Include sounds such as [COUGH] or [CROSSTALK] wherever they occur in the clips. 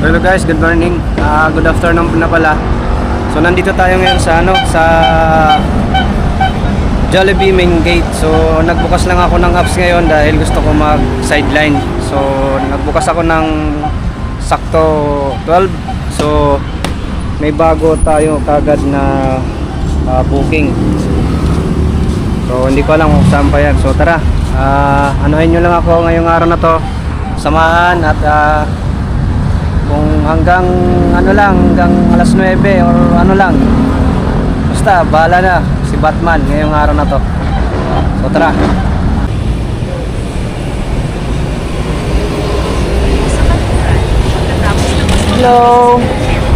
Hello guys, good morning. Ah, good afternoon na pala. So nandito tayo ngayon sa ano, sa Jollibee main gate. So nagbukas lang ako ng apps ngayon dahil gusto ko mag sideline. So nagbukas ako ng sakto 12. So may bago tayo kagad na ah, booking. So hindi ko alam kung saan pa yan. So tara, ah anuhin nyo lang ako ngayong araw na to. Samahan at kung hanggang ano lang, hanggang alas 9 or ano lang. Basta, bahala na si Batman ngayong araw na to. So tara. Hello.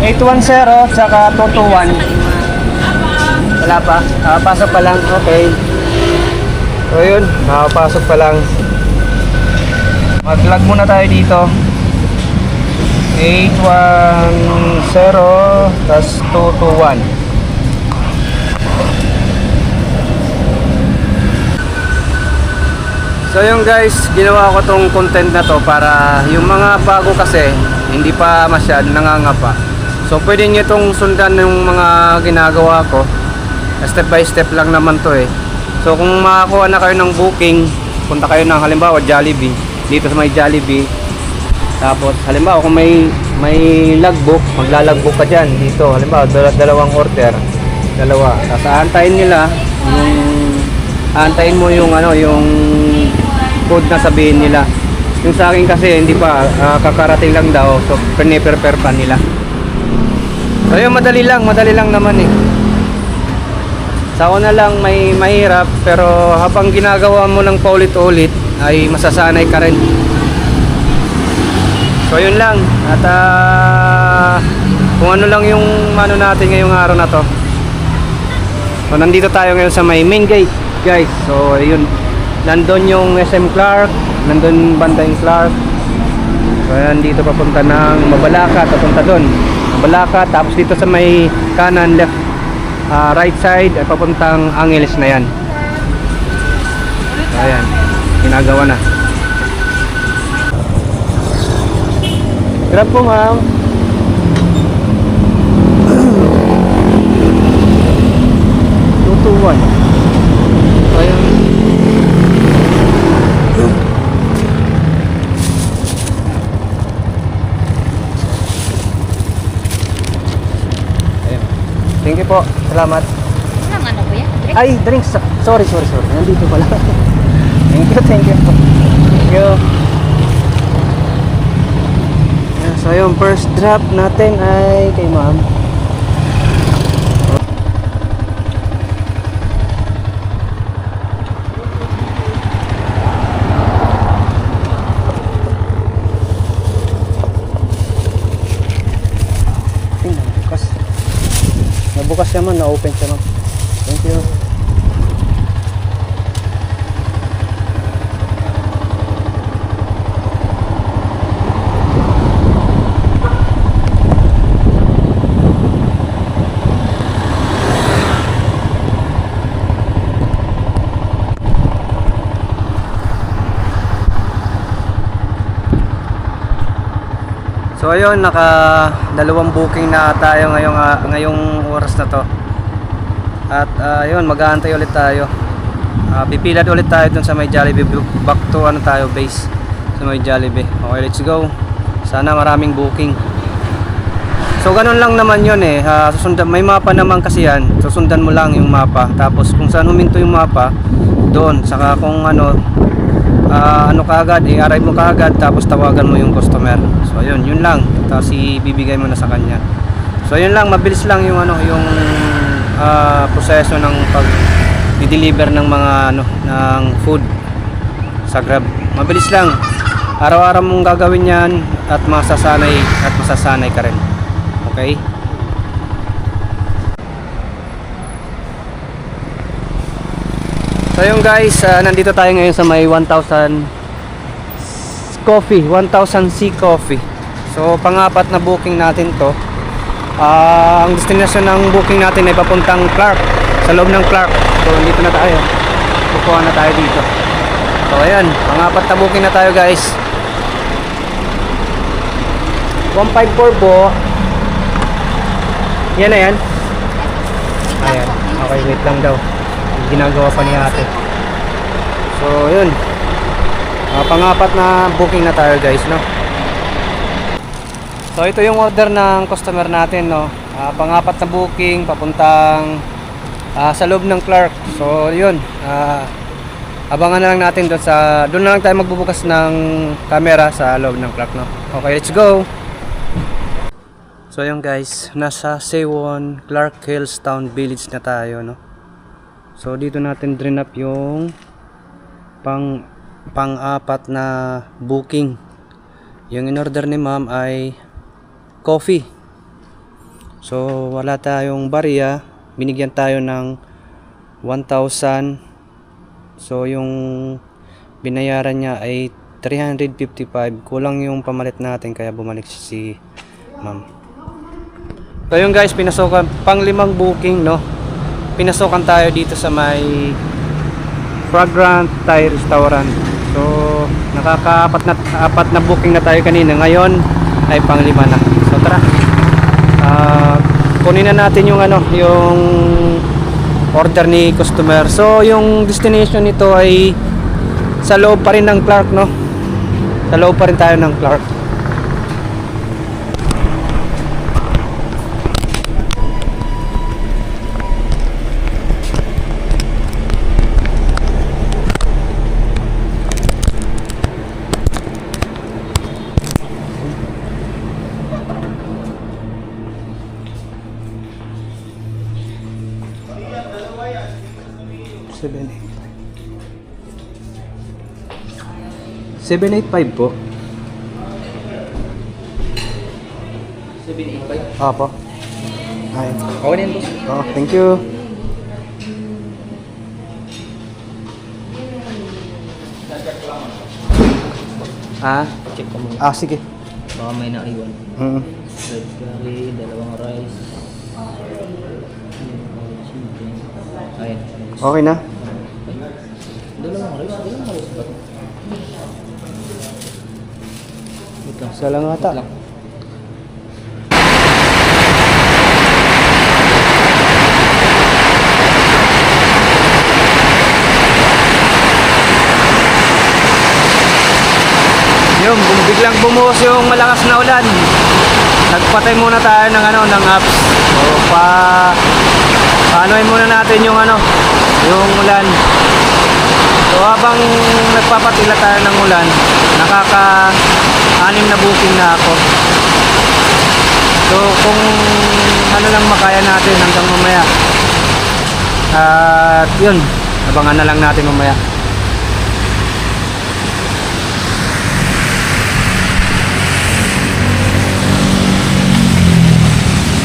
810 tsaka 221. Wala pa. Ah, pasok pa lang. Okay. So yun, nakapasok pa lang. Mag-log muna tayo dito. 810 tas 221. So yung guys, ginawa ko tong content na to para yung mga bago kasi hindi pa masyad nangangapa. So pwede nyo itong sundan yung mga ginagawa ko. Step by step lang naman to eh. So kung makakuha na kayo ng booking, punta kayo ng halimbawa Jollibee, dito sa may Jollibee. Tapos halimbawa kung may may logbook, maglalagbook ka diyan dito. Halimbawa dal- dalawang order, dalawa. Tapos aantayin nila yung aantayin mo yung ano, yung code na sabihin nila. Yung sa akin kasi hindi pa ah, kakarating lang daw. So prepare pa nila. So yun, madali lang, madali lang naman eh. Sa una lang may mahirap pero habang ginagawa mo ng paulit-ulit ay masasanay ka rin. So yun lang at ah, kung ano lang yung ano natin ngayong araw na to. So nandito tayo ngayon sa may main gate guys. So yun nandun yung SM Clark, nandun banda yung Clark. So yan dito papunta ng Mabalacat, papunta doon. Mabalacat tapos dito sa may kanan left ah, right side ay papuntang Angeles na yan. So, ayan, ginagawa na. Grab po ma'am. Ayan. Ayan. Thank you po. Salamat. Anong ano kuya? Direct? Ay, drinks. Sorry, sorry, sorry. Nandito pala. [LAUGHS] thank you, thank you. Thank you. Ayan, So, yung first drop natin ay kay ma'am. Nabukas. Nabukas siya man, na-open siya man. Thank you. So ayun, naka dalawang booking na tayo ngayong ah, ngayong oras na to. At ah, ayun, mag-aantay ulit tayo. Ah, pipilad ulit tayo dun sa may Jollibee back to ano tayo base sa may Jollibee. Okay, let's go. Sana maraming booking. So ganun lang naman 'yon eh. Ah, susundan may mapa naman kasi 'yan. Susundan mo lang yung mapa. Tapos kung saan huminto yung mapa, doon. Saka kung ano ah, ano kaagad, i-arrive mo kaagad tapos tawagan mo yung customer. So ayun, yun lang. Tapos ibibigay mo na sa kanya. So yun lang, mabilis lang yung ano, yung ah, proseso ng pag deliver ng mga ano, ng food sa Grab. Mabilis lang. Araw-araw mong gagawin 'yan at masasanay at masasanay ka rin. Okay? So yun guys, ah, nandito tayo ngayon sa may 1,000 coffee, 1,000 C coffee. So pangapat na booking natin to. Ah, ang destination ng booking natin ay papuntang Clark, sa loob ng Clark. So dito na tayo. Kukuha na tayo dito. So ayan, pangapat na booking na tayo guys. 154 po. Yan na yan. Ayan. Okay, wait lang daw. Ginagawa pa ni ate. So, yun. Ah, pangapat na booking na tayo guys, no? So, ito yung order ng customer natin, no? Ah, pangapat na booking, papuntang ah, sa loob ng Clark. So, yun. Ah, abangan na lang natin doon sa... Doon na lang tayo magbubukas ng camera sa loob ng Clark, no? Okay, let's go! So yun guys, nasa Sewon, Clark Hills Town Village na tayo, no? So dito natin drain up yung pang pang-apat na booking. Yung in-order ni ma'am ay coffee. So wala tayong barya, binigyan tayo ng 1,000. So yung binayaran niya ay 355. Kulang yung pamalit natin kaya bumalik si ma'am. So yun guys, pinasokan pang limang booking no. Pinasokan tayo dito sa may Fragrant Thai Restaurant. So nakakaapat na apat na booking na tayo kanina. Ngayon ay pang lima na. So tara. Ah, kunin na natin yung ano, yung order ni customer. So yung destination nito ay sa loob pa rin ng Clark no. Sa loob pa rin tayo ng Clark. Seven eight five. Seven eight five po. 785. Apo. Ay. Okay yun, boss. Oh, thank you. Ah, Check ko muna. ah sige. Baka may naiwan. Mm. Red curry, dalawang rice. Ayun. Okay na. Dalawang rice? Dalawang rice ba? Wait lang. Isa lang ata. Wait lang. Yung bum- biglang bumuhos yung malakas na ulan. Nagpatay muna tayo ng ano ng apps. So pa paanoin muna natin yung ano, yung ulan. So habang nagpapatila tayo ng ulan, nakaka anim na booking na ako. So kung ano lang makaya natin hanggang mamaya. At yun, abangan na lang natin mamaya.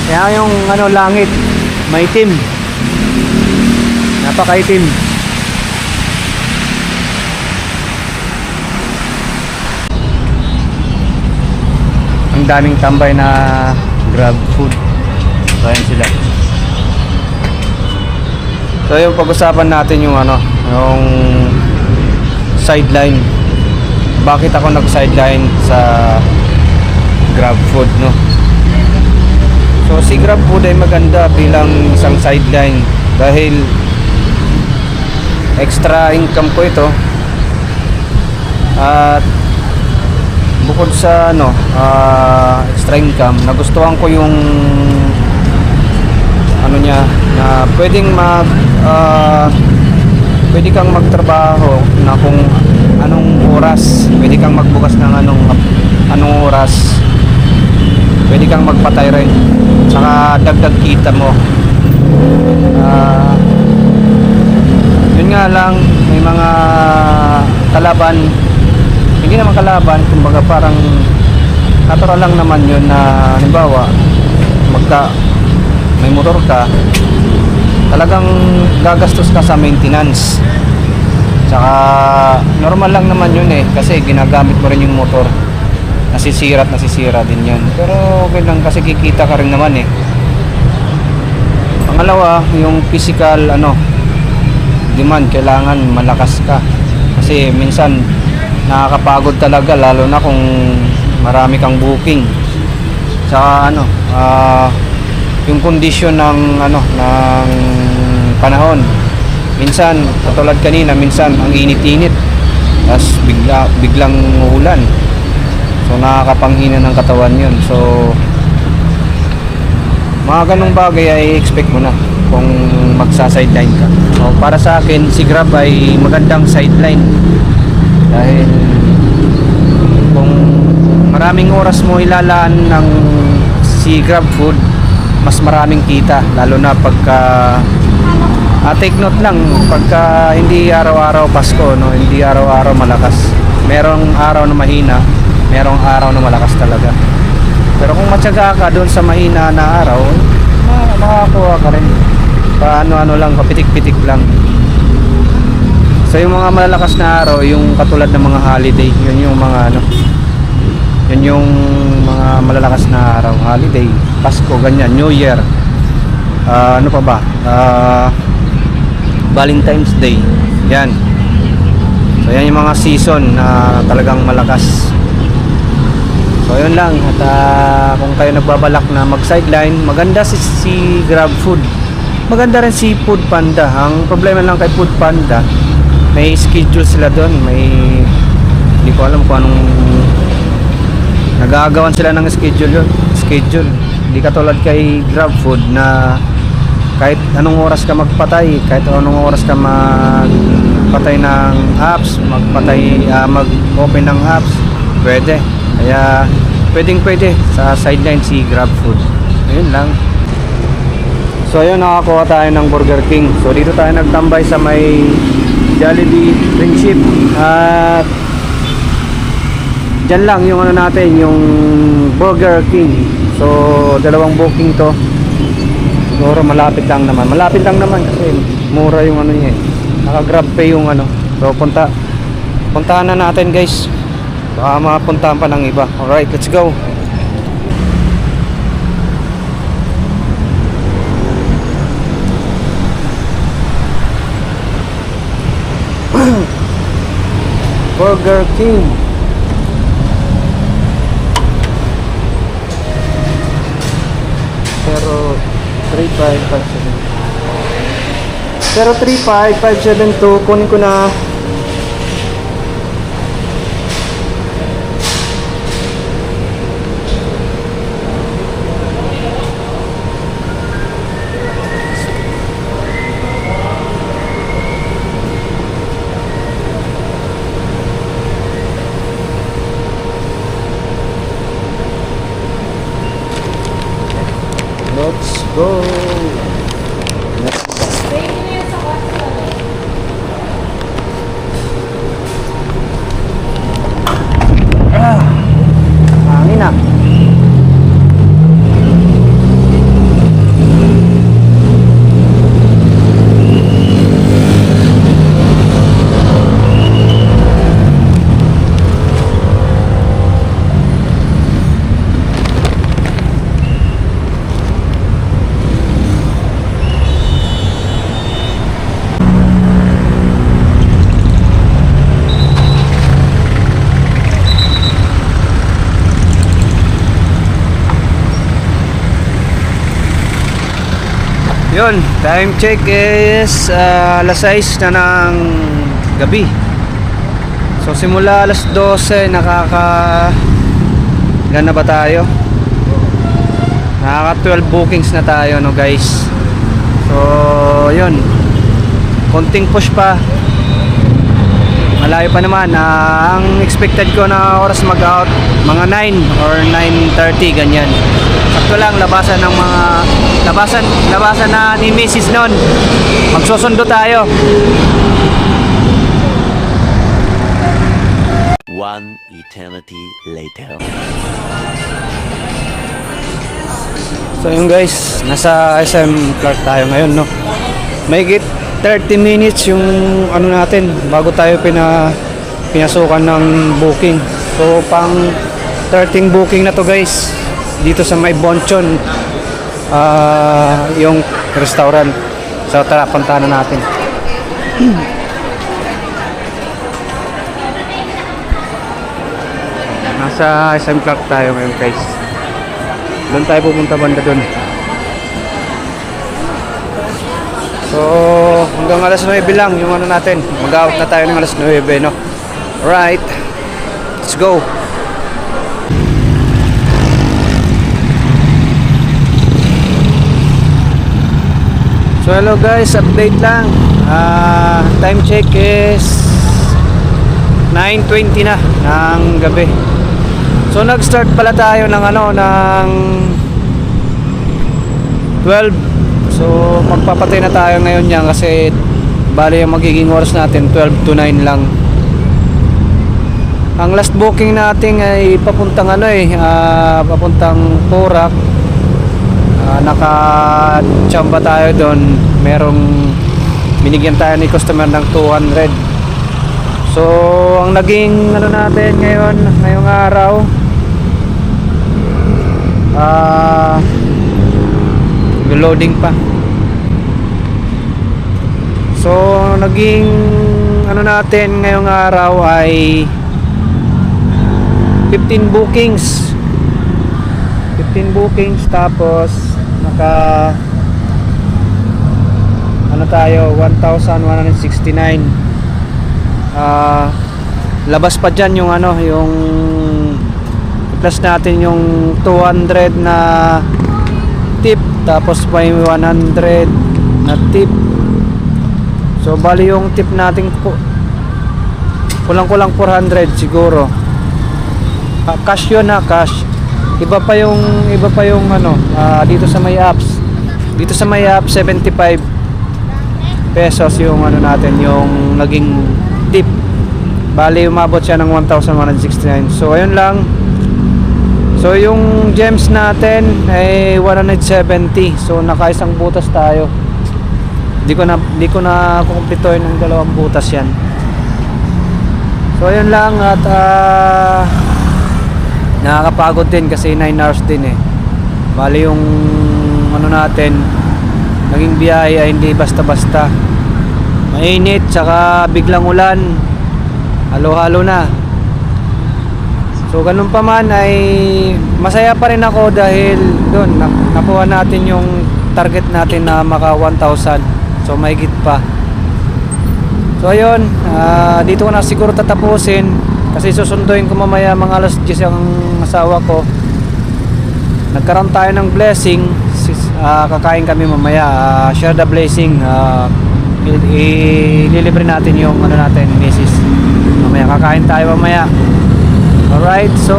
Kaya yung ano langit, maitim. Napakaitim. Ang daming tambay na grab food. Bayan sila. So yung pag-usapan natin yung ano, yung sideline. Bakit ako nag-sideline sa grab food, no? So si GrabFood ay maganda bilang isang sideline dahil extra income ko ito. At bukod sa ano, ah, extra income, nagustuhan ko yung ano niya na pwedeng mag ah, pwede kang magtrabaho na kung anong oras, pwede kang magbukas ng anong anong oras. Pwede kang magpatay rin. Saka dagdag kita mo. Ah, yun nga lang may mga kalaban. Hindi naman kalaban kumbaga parang natural lang naman yun na halimbawa magka may motor ka talagang gagastos ka sa maintenance. Saka normal lang naman yun eh kasi ginagamit mo rin yung motor. Nasisira at nasisira din yan pero okay lang kasi kikita ka rin naman eh. Pangalawa yung physical ano demand kailangan malakas ka kasi minsan nakakapagod talaga lalo na kung marami kang booking sa ano, ah, yung kondisyon ng ano ng panahon. Minsan, katulad kanina, minsan ang init-init. Tapos bigla biglang ulan. So nakakapanghina ng katawan 'yun. So mga ganong bagay ay expect mo na kung magsa-sideline ka. So, para sa akin, si Grab ay magandang sideline. Dahil kung maraming oras mo ilalaan ng si Grab Food, mas maraming kita. Lalo na pagka Ah, take note lang, pagka hindi araw-araw Pasko, no, hindi araw-araw malakas. Merong araw na mahina, merong araw na malakas talaga. Pero kung matyaga ka doon sa mahina na araw, ma- makakakuha ka rin. Paano-ano lang, papitik-pitik lang. So yung mga malalakas na araw, yung katulad ng mga holiday, yun yung mga ano, yun yung mga malalakas na araw, holiday, Pasko, ganyan, New Year. Ah, ano pa ba? Ah, Valentine's Day. Yan. So yan yung mga season na talagang malakas. So yun lang at ah, kung kayo nagbabalak na mag-sideline, maganda si, si Grab Food. Maganda rin si Food Panda. Ang problema lang kay Food Panda, may schedule sila doon, may hindi ko alam kung anong nagagawan sila ng schedule yun. Schedule. Hindi katulad kay Grab Food na kahit anong oras ka magpatay, kahit anong oras ka magpatay ng apps, magpatay, ah, mag-open ng apps, pwede. Kaya pwedeng pwede sa sideline si Grab Food. Ayun lang. So ayun, nakakuha tayo ng Burger King. So dito tayo nagtambay sa may Jollibee Friendship. At dyan lang yung ano natin, yung Burger King. So dalawang booking to. Siguro malapit lang naman. Malapit lang naman kasi mura yung ano niya eh. Naka-grab pay yung ano. So punta puntahan na natin guys. Baka mapuntahan pa ng iba. Alright, let's go. Burger King. Pero 3557. Pero 35572 kunin ko na. Let's go. Ah, hangin ah. Yun, time check is uh, alas 6 na ng gabi. So simula alas 12 nakaka ilan na ba tayo? Nakaka 12 bookings na tayo no guys. So yun. Konting push pa. Malayo pa naman. Ah, ang expected ko na oras mag-out mga 9 or 9:30 ganyan. Sakto lang labasan ng mga labasan labasan na ni Mrs. noon. Magsusundo tayo. One eternity later. So yun guys, nasa SM Clark tayo ngayon no. May 30 minutes yung ano natin bago tayo pina pinasukan ng booking. So pang 13 booking na to guys dito sa may Bonchon ah yung restaurant. So tara puntahan na natin. Nasa SM Clark tayo ngayon guys. Doon tayo pupunta banda doon. So, hanggang alas 9 lang yung ano natin. Mag-out na tayo ng alas 9, no? Alright. Let's go. So hello guys, update lang. Ah, time check is 9:20 na ng gabi. So nag-start pala tayo ng ano ng 12. So magpapatay na tayo ngayon yan kasi bali yung magiging oras natin 12 to 9 lang. Ang last booking natin ay papuntang ano eh, ah, papuntang Porac. Ah, naka-chamba tayo doon. Merong binigyan tayo ni customer ng 200. So, ang naging ano natin ngayon, ngayong araw, ah, loading pa. So, naging ano natin ngayong araw ay 15 bookings. 15 bookings tapos naka ano tayo 1169 ah labas pa dyan yung ano yung plus natin yung 200 na tip tapos may 100 na tip. So bali yung tip natin po kulang kulang 400 siguro. Ah, cash yun ha cash. Iba pa yung iba pa yung ano ah, dito sa may apps. Dito sa may app 75 pesos yung ano natin yung naging tip. Bali umabot siya ng 1169 so ayun lang so yung gems natin ay 170 so nakaisang butas tayo. Di ko na di ko na kukumplituhin ng dalawang butas yan. So ayun lang at ah nakakapagod din kasi 9 hours din eh. Bali yung ano natin naging biyahe ay hindi basta basta mainit tsaka biglang ulan. Halo halo na so ganun pa man ay masaya pa rin ako dahil doon na- nakuha natin yung target natin na maka 1,000 so may pa. So ayun ah, dito ko na siguro tatapusin kasi susunduin ko mamaya mga alas 10 ang asawa ko. Nagkaroon tayo ng blessing. Ah, kakain kami mamaya. Ah, share the blessing. I- ililibre natin yung ano natin misis. Mamaya kakain tayo mamaya alright so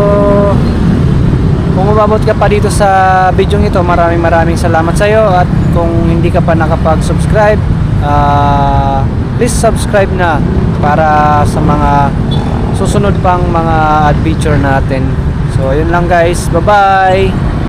kung umabot ka pa dito sa video ito maraming maraming salamat sa iyo at kung hindi ka pa nakapag subscribe ah, please subscribe na para sa mga susunod pang mga adventure natin. So yun lang guys. Bye bye